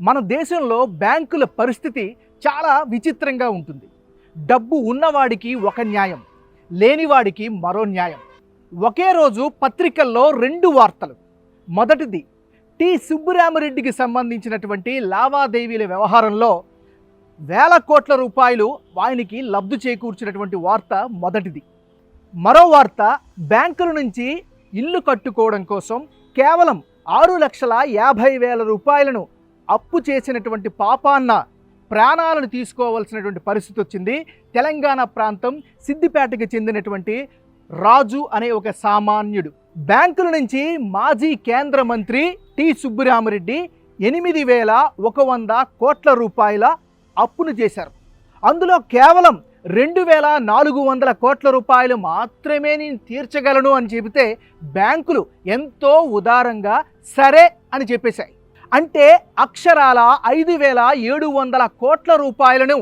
మన దేశంలో బ్యాంకుల పరిస్థితి చాలా విచిత్రంగా ఉంటుంది. డబ్బు ఉన్నవాడికి ఒక న్యాయం లేనివాడికి మరో న్యాయం. ఒకే రోజు పత్రికల్లో రెండు వార్తలు. మొదటిది టి. సుబ్బరామరెడ్డికి సంబంధించినటువంటి లావాదేవీల వ్యవహారంలో వేల కోట్ల రూపాయలు ఆయనకి లబ్ధి చేకూర్చినటువంటి వార్త మొదటిది. మరో వార్త బ్యాంకుల నుంచి ఇల్లు కట్టుకోవడం కోసం కేవలం ఆరు లక్షల యాభై వేల రూపాయలను అప్పు చేసినటువంటి పాపాన్న ప్రాణాలను తీసుకోవాల్సినటువంటి పరిస్థితి వచ్చింది. తెలంగాణ ప్రాంతం సిద్దిపేటకి చెందినటువంటి రాజు అనే ఒక సామాన్యుడు. బ్యాంకుల నుంచి మాజీ కేంద్ర మంత్రి టి సుబ్బిరామరెడ్డి ఎనిమిది వేల ఒక వంద కోట్ల రూపాయల అప్పును చేశారు. అందులో కేవలం రెండు వేల నాలుగు వందల కోట్ల రూపాయలు మాత్రమే నేను తీర్చగలను అని చెబితే బ్యాంకులు ఎంతో ఉదారంగా సరే అని చెప్పేశాయి. అంటే అక్షరాల ఐదు వేల ఏడు వందల కోట్ల రూపాయలను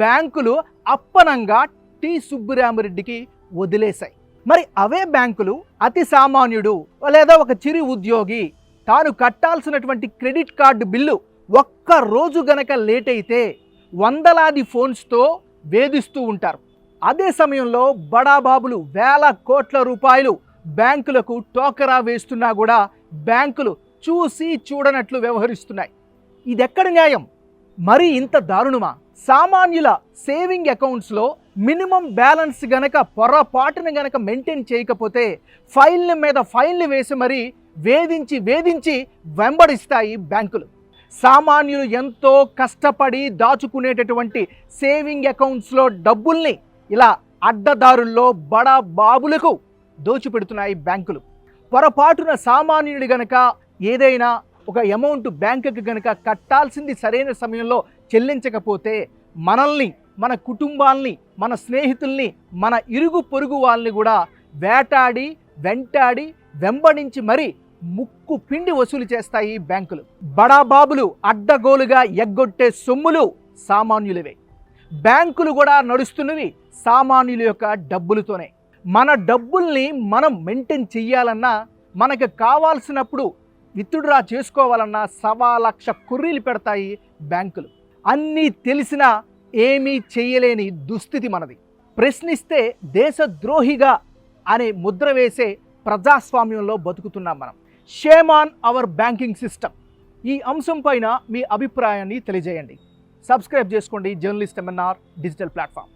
బ్యాంకులు అప్పనంగా టి సుబ్బరామరెడ్డికి వదిలేశాయి. మరి అవే బ్యాంకులు అతి సామాన్యుడు లేదా ఒక చిరు ఉద్యోగి తాను కట్టాల్సినటువంటి క్రెడిట్ కార్డు బిల్లు ఒక్క రోజు గనక లేట్ అయితే వందలాది ఫోన్స్తో వేధిస్తూ ఉంటారు. అదే సమయంలో బడాబాబులు వేల కోట్ల రూపాయలు బ్యాంకులకు టోకరా వేస్తున్నా కూడా బ్యాంకులు చూసి చూడనట్లు వ్యవహరిస్తున్నాయి. ఇదెక్కడ న్యాయం? మరి ఇంత దారుణమా? సామాన్యుల సేవింగ్ అకౌంట్స్లో మినిమం బ్యాలెన్స్ గనక పొరపాటున గనక మెయింటైన్ చేయకపోతే ఫైళ్ళ మీద ఫైల్ని వేసి మరీ వేధించి వేధించి వెంబడిస్తాయి బ్యాంకులు. సామాన్యులు ఎంతో కష్టపడి దాచుకునేటటువంటి సేవింగ్ అకౌంట్స్లో డబ్బుల్ని ఇలా అడ్డదారుల్లో బడా బాబులకు దోచిపెడుతున్నాయి బ్యాంకులు. పొరపాటున సామాన్యుడు గనక ఏదైనా ఒక అమౌంట్ బ్యాంకుకి కనుక కట్టాల్సింది సరైన సమయంలో చెల్లించకపోతే మనల్ని మన కుటుంబాల్ని మన స్నేహితుల్ని మన ఇరుగు పొరుగు వాళ్ళని కూడా వేటాడి వెంటాడి వెంబడించి మరీ ముక్కు పిండి వసూలు చేస్తాయి బ్యాంకులు. బడాబాబులు అడ్డగోలుగా ఎగ్గొట్టే సొమ్ములు సామాన్యులవే. బ్యాంకులు కూడా నడుస్తున్నవి సామాన్యుల యొక్క డబ్బులతోనే. మన డబ్బుల్ని మనం మెయింటైన్ చెయ్యాలన్నా మనకు కావాల్సినప్పుడు విత్డ్రా చేసుకోవాలన్నా సవా లక్ష కుర్రీలు పెడతాయి బ్యాంకులు. అన్నీ తెలిసినా ఏమీ చేయలేని దుస్థితి మనది. ప్రశ్నిస్తే దేశద్రోహిగా అనే ముద్ర వేసే ప్రజాస్వామ్యంలో బతుకుతున్నాం మనం. Shame on our banking system ఈ అంశం పైన మీ అభిప్రాయాన్ని తెలియజేయండి. సబ్స్క్రైబ్ చేసుకోండి జర్నలిస్ట్ ఎంఎన్ఆర్ డిజిటల్ ప్లాట్ఫామ్